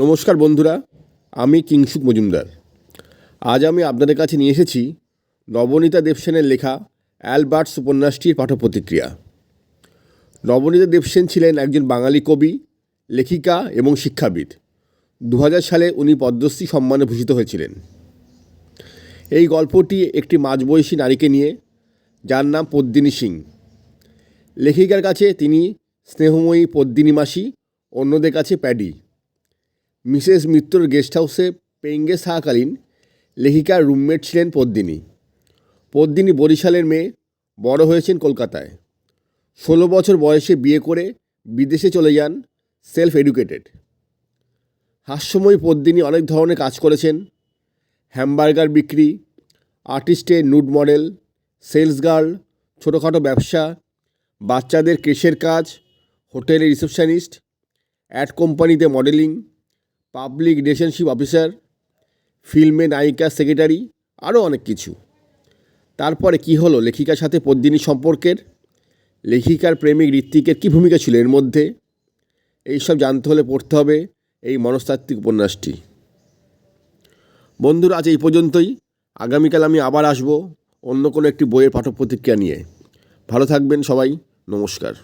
নমস্কার বন্ধুরা, আমি কিংসুক মজুমদার। আজ আমি আপনাদের কাছে নিয়ে এসেছি নবনীতা দেবসেনের লেখা অ্যালবার্টস উপন্যাসটির পাঠপ্রতিক্রিয়া নবনীতা দেবসেন ছিলেন একজন বাঙালি কবি, লেখিকা এবং শিক্ষাবিদ। দু হাজার সালে উনি পদ্মশ্রী সম্মানে ভূষিত হয়েছিলেন। এই গল্পটি একটি মাঝবয়সী নারীকে নিয়ে, যার নাম পদ্মিনী সিং। লেখিকার কাছে তিনি স্নেহময়ী পদ্মিনী মাসি, অন্যদের কাছে প্যাডি। মিসেস মিত্রর গেস্ট হাউসে পেঙ্গে থাকাকালীন লেখিকার রুমমেট ছিলেন পদ্মিনী। পদ্মিনী বরিশালের মেয়ে, বড় হয়েছেন কলকাতায়। ষোলো বছর বয়সে বিয়ে করে বিদেশে চলে যান সেলফ এডুকেটেড হাস্যময়ী পদ্মিনী অনেক ধরনের কাজ করেছেন। হ্যামবার্গার বিক্রি আর্টিস্টের নুড মডেল, সেলস গার্ল, ছোটোখাটো ব্যবসা, বাচ্চাদের কেশের কাজ হোটেলে রিসেপশনিস্ট, অ্যাড কোম্পানিতে মডেলিং পাবলিক রিলেশনশিপ অফিসার ফিল্মে নায়িকা সেক্রেটারি আরও অনেক কিছু। তারপরে কি হলো? লেখিকার সাথে পদ্মিনী সম্পর্কের, লেখিকার প্রেমিক ঋত্বিকের কী ভূমিকা ছিল এর মধ্যে? এইসব জানতে হলে পড়তে হবে এই মনস্তাত্ত্বিক উপন্যাসটি। বন্ধুরা, আজ এই পর্যন্তই। আগামীকাল আমি আবার আসব অন্য কোনো একটি বইয়ের পাঠক প্রতিক্রিয়া নিয়ে। ভালো থাকবেন সবাই। নমস্কার।